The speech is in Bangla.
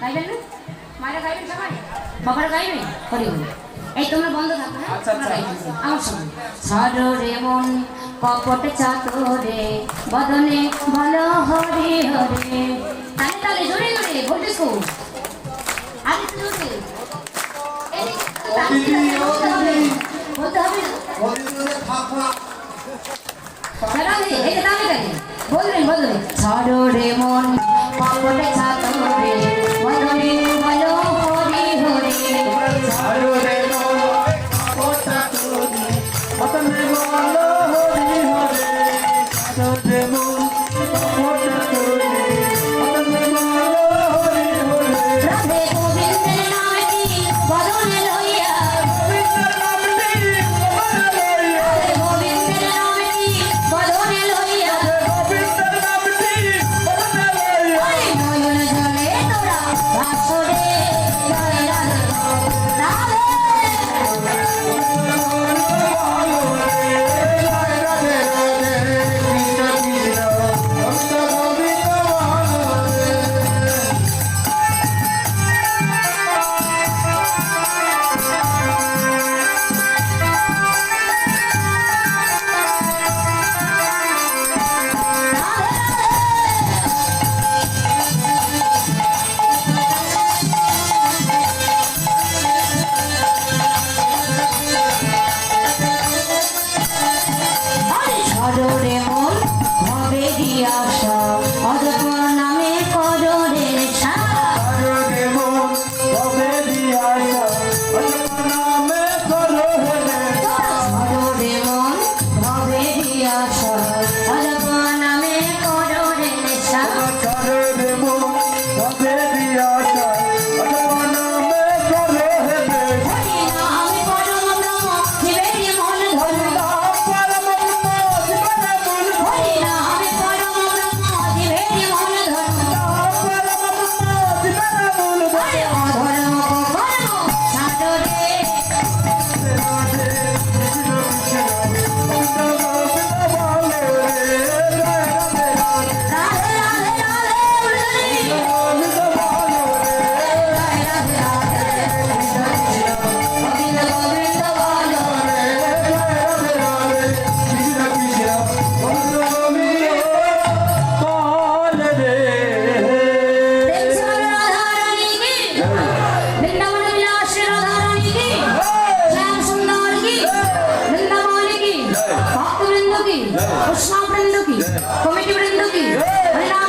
গাইবেন না? মায়েরা গাইবেন সবাই? বাবারা গাইবে? হরি এই তোমরা বন্ধ থাকো হ্যাঁ? আচ্ছা, আচ্ছা। আমার সঙ্গে। ছাড়ো রে মন কপট চাতরে বদনে ভালো হরে হরে। তালে তালে জোরে জোরে বলতে শো আগে তো জোরে বলতে হবে। বলতে হবে না? দাঁড়ালে, এই যে দাঁড়িয়ে গেলে। বলবেন বলবেন ছাড়ো বন্ধু কি? উৎসাহ বৃন্দ কি? হ্যাঁ। হ্যাঁ। কমিটি বৃন্দ কি? হ্যাঁ।